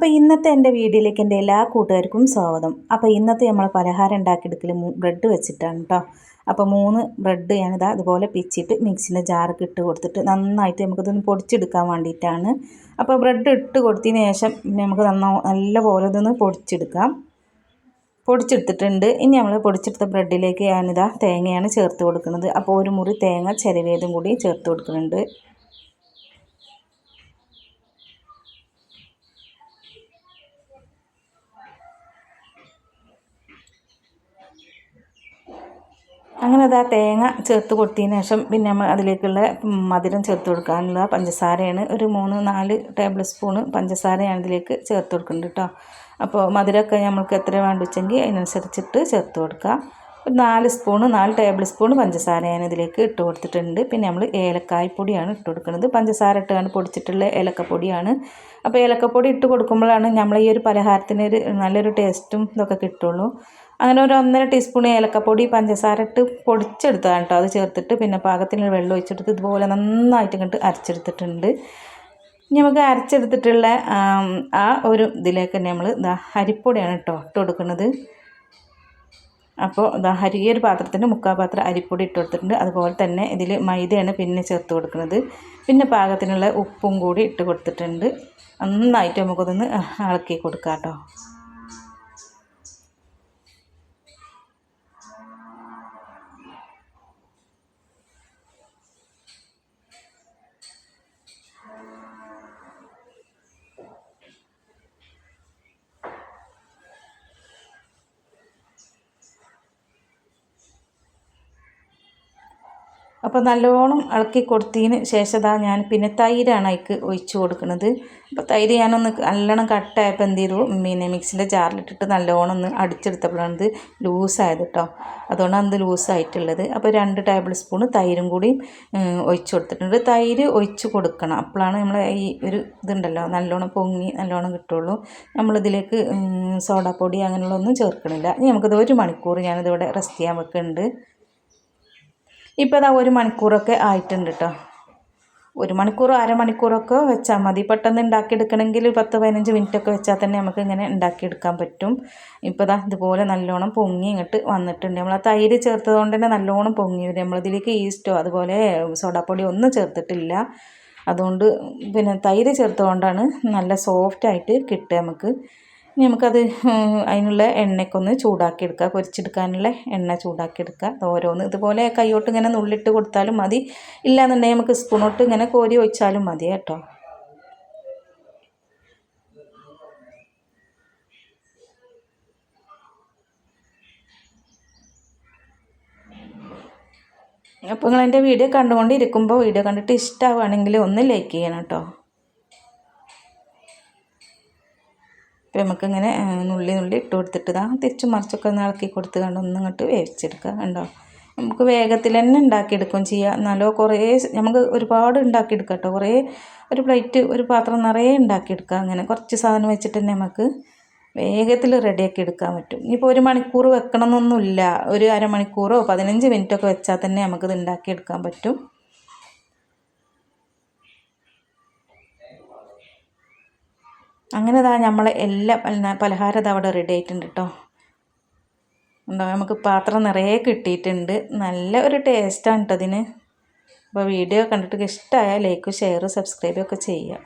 അപ്പോൾ ഇന്നത്തെ എന്റെ വീഡിയോയിലേക്ക് എന്റെ എല്ലാ കൂട്ടുകാർക്കും സ്വാഗതം. അപ്പോൾ ഇന്നത്തെ നമ്മൾ പലഹാരം ഉണ്ടാക്കിയെടുക്കൽ ബ്രെഡ് വെച്ചിട്ടാണ് കേട്ടോ അപ്പോൾ മൂന്ന് ബ്രെഡ് ഞാനിതാ അതുപോലെ പിച്ചിട്ട് മിക്സിന്റെ ജാറൊക്കെ ഇട്ട് കൊടുത്തിട്ട് നന്നായിട്ട് നമുക്കിതൊന്ന് പൊടിച്ചെടുക്കാൻ വേണ്ടിയിട്ടാണ്. അപ്പോൾ ബ്രെഡ് ഇട്ട് കൊടുത്തതിന് ശേഷം നമുക്ക് നന്ന നല്ല പോലെ ഇതൊന്ന് പൊടിച്ചെടുക്കാം. പൊടിച്ചെടുത്തിട്ടുണ്ട്. ഇനി നമ്മൾ പൊടിച്ചെടുത്ത ബ്രെഡിലേക്ക് ഞാനിതാ തേങ്ങയാണ് ചേർത്ത് കൊടുക്കുന്നത്. അപ്പോൾ ഒരു മുറി തേങ്ങ ചിരവേതും കൂടി ചേർത്ത് കൊടുക്കുന്നുണ്ട്. അങ്ങനെ അത് ആ തേങ്ങ ചേർത്ത് കൊടുത്തതിന് ശേഷം പിന്നെ നമ്മൾ അതിലേക്കുള്ള മധുരം ചേർത്ത് കൊടുക്കാനുള്ള പഞ്ചസാരയാണ്. ഒരു മൂന്ന് നാല് ടേബിൾ സ്പൂണ് പഞ്ചസാരയാണ് ഇതിലേക്ക് ചേർത്ത് കൊടുക്കേണ്ടത് കേട്ടോ. അപ്പോൾ മധുരമൊക്കെ നമ്മൾക്ക് എത്ര വേണ്ട വെച്ചെങ്കിൽ അതിനനുസരിച്ചിട്ട് ചേർത്ത് കൊടുക്കുക ഒരു നാല് സ്പൂണ് നാല് ടേബിൾ സ്പൂൺ പഞ്ചസാര ഞാൻ ഇതിലേക്ക് ഇട്ട് കൊടുത്തിട്ടുണ്ട്. പിന്നെ നമ്മൾ ഏലക്കായ്പൊടിയാണ് ഇട്ട് കൊടുക്കുന്നത്. പഞ്ചസാര ഇട്ടാണ് പൊടിച്ചിട്ടുള്ള ഏലക്കപ്പൊടിയാണ്. അപ്പോൾ ഏലക്കപ്പൊടി ഇട്ട് കൊടുക്കുമ്പോഴാണ് നമ്മൾ ഈ ഒരു പലഹാരത്തിന് ഒരു നല്ലൊരു ടേസ്റ്റും ഇതൊക്കെ കിട്ടുള്ളൂ. അങ്ങനെ ഒരു ഒന്നര ടീസ്പൂൺ ഏലക്കപ്പൊടി പഞ്ചസാര ഇട്ട് പൊടിച്ചെടുത്തതാണ് കേട്ടോ അത് ചേർത്തിട്ട് പിന്നെ പാകത്തിന് വെള്ളം ഒഴിച്ചെടുത്ത് ഇതുപോലെ നന്നായിട്ട് ഇങ്ങോട്ട് അരച്ചെടുത്തിട്ടുണ്ട്. നമുക്ക് അരച്ചെടുത്തിട്ടുള്ള ആ ഒരു ഇതിലേക്ക് നമ്മൾ അരിപ്പൊടിയാണ് കേട്ടോ ഇട്ട് കൊടുക്കുന്നത്. അപ്പോൾ അരി ഒരു പാത്രത്തിന് മുക്കാൽ പാത്രം അരിപ്പൊടി ഇട്ട് കൊടുത്തിട്ടുണ്ട്. അതുപോലെ തന്നെ ഇതിൽ മൈദയാണ് പിന്നെ ചേർത്ത് കൊടുക്കുന്നത്. പിന്നെ പാകത്തിനുള്ള ഉപ്പും കൂടി ഇട്ട് കൊടുത്തിട്ടുണ്ട്. നന്നായിട്ട് നമുക്കതൊന്ന് ഇളക്കി കൊടുക്കാം കേട്ടോ അപ്പോൾ നല്ലോണം ഇളക്കി കൊടുത്തതിന് ശേഷം ഇതാ ഞാൻ പിന്നെ തൈരാണ് അതിക്ക് ഒഴിച്ച് കൊടുക്കുന്നത് അപ്പോൾ തൈര് ഞാനൊന്ന് നല്ലോണം കട്ടായപ്പോൾ എന്ത് ചെയ്തു? പിന്നെ മിക്സിന്റെ ജാറിലിട്ടിട്ട് നല്ലോണം ഒന്ന് അടിച്ചെടുത്തപ്പോഴാണ് ഇത് ലൂസായത് കേട്ടോ അതുകൊണ്ടാണ് ഇത് ലൂസായിട്ടുള്ളത്. അപ്പോൾ രണ്ട് ടേബിൾ സ്പൂൺ തൈരും കൂടി ഒഴിച്ച് കൊടുത്തിട്ടുണ്ട്. തൈര് ഒഴിച്ച് കൊടുക്കണം. അപ്പോഴാണ് നമ്മൾ ഈ ഒരു ഇതുണ്ടല്ലോ നല്ലോണം പൊങ്ങി നല്ലോണം കിട്ടുള്ളൂ. നമ്മളിതിലേക്ക് സോഡാപ്പൊടി അങ്ങനെയുള്ളതൊന്നും ചേർക്കണില്ല. ഇനി നമുക്കിത് ഒരു മണിക്കൂർ ഞാനിതിവിടെ റെസ്റ്റ് ചെയ്യാൻ വെക്കുന്നുണ്ട് ഇപ്പോൾ ഇതാ ഒരു മണിക്കൂറൊക്കെ ആയിട്ടുണ്ട് കേട്ടോ ഒരു മണിക്കൂർ അരമണിക്കൂറൊക്കെ വെച്ചാൽ മതി. പെട്ടെന്ന് ഉണ്ടാക്കിയെടുക്കണമെങ്കിൽ പത്ത് പതിനഞ്ച് മിനിറ്റൊക്കെ വെച്ചാൽ തന്നെ നമുക്ക് ഇങ്ങനെ ഉണ്ടാക്കിയെടുക്കാൻ പറ്റും. ഇപ്പോൾ ഇതാ ഇതുപോലെ നല്ലോണം പൊങ്ങി ഇങ്ങോട്ട് വന്നിട്ടുണ്ട്. നമ്മൾ ആ തൈര് ചേർത്തത് കൊണ്ട് തന്നെ നല്ലോണം പൊങ്ങി വരും. നമ്മളിതിലേക്ക് ഈസ്റ്റോ അതുപോലെ സോഡാപ്പൊടി ഒന്നും ചേർത്തിട്ടില്ല. അതുകൊണ്ട് പിന്നെ തൈര് ചേർത്തുകൊണ്ടാണ് നല്ല സോഫ്റ്റായിട്ട് കിട്ടുക നമുക്ക്. ഇനി നമുക്കത് അതിനുള്ള എണ്ണയ്ക്കൊന്ന് ചൂടാക്കി എടുക്കുക പൊരിച്ചെടുക്കാനുള്ള എണ്ണ ചൂടാക്കി എടുക്കുക ഓരോന്ന് ഇതുപോലെ കൈയോട്ട് ഇങ്ങനെ നുള്ളിട്ട് കൊടുത്താലും മതി. ഇല്ലാന്നുണ്ടെങ്കിൽ നമുക്ക് സ്പൂണോട്ട് ഇങ്ങനെ കോരി ഒഴിച്ചാലും മതി കേട്ടോ. അപ്പോൾ നിങ്ങൾ എന്റെ വീഡിയോ കണ്ടുകൊണ്ടിരിക്കുമ്പോൾ വീഡിയോ കണ്ടിട്ട് ഇഷ്ടമാവുകയാണെങ്കിൽ ഒന്ന് ലൈക്ക് ചെയ്യണം കേട്ടോ. അപ്പോൾ നമുക്കിങ്ങനെ നുള്ളി നുള്ളി ഇട്ട് കൊടുത്തിട്ട് ഇതാ തിരിച്ച് മറിച്ചൊക്കെ ഒന്ന് ഇളക്കി കൊടുത്ത് കണ്ട് ഒന്ന് ഇങ്ങോട്ട് വേവിച്ചെടുക്കുക കണ്ടോ? നമുക്ക് വേഗത്തിൽ തന്നെ ഉണ്ടാക്കിയെടുക്കുകയും ചെയ്യാം. എന്നാലോ കുറേ നമുക്ക് ഒരുപാട് ഉണ്ടാക്കിയെടുക്കാം കേട്ടോ. കുറേ ഒരു പ്ലേറ്റ് ഒരു പാത്രം നിറയെ ഉണ്ടാക്കിയെടുക്കുക അങ്ങനെ. കുറച്ച് സാധനം വെച്ചിട്ട് തന്നെ നമുക്ക് വേഗത്തിൽ റെഡിയാക്കി എടുക്കാൻ പറ്റും. ഇനിയിപ്പോൾ ഒരു മണിക്കൂർ വെക്കണമെന്നൊന്നുമില്ല. ഒരു അരമണിക്കൂറോ പതിനഞ്ച് മിനിറ്റൊക്കെ വെച്ചാൽ തന്നെ നമുക്കിത് ഉണ്ടാക്കിയെടുക്കാൻ പറ്റും. അങ്ങനെ ഇതാ നമ്മളെ എല്ലാ പലഹാരം അവിടെ റെഡി ആയിട്ടുണ്ട് കേട്ടോ ഉണ്ടോ? നമുക്ക് പാത്രം നിറയെ കിട്ടിയിട്ടുണ്ട്. നല്ല ഒരു ടേസ്റ്റാണ് കേട്ടോ അതിന് അപ്പോൾ വീഡിയോ കണ്ടിട്ട് ഇഷ്ടമായാൽ ലൈക്ക് ഷെയർ സബ്സ്ക്രൈബ് ഒക്കെ ചെയ്യുക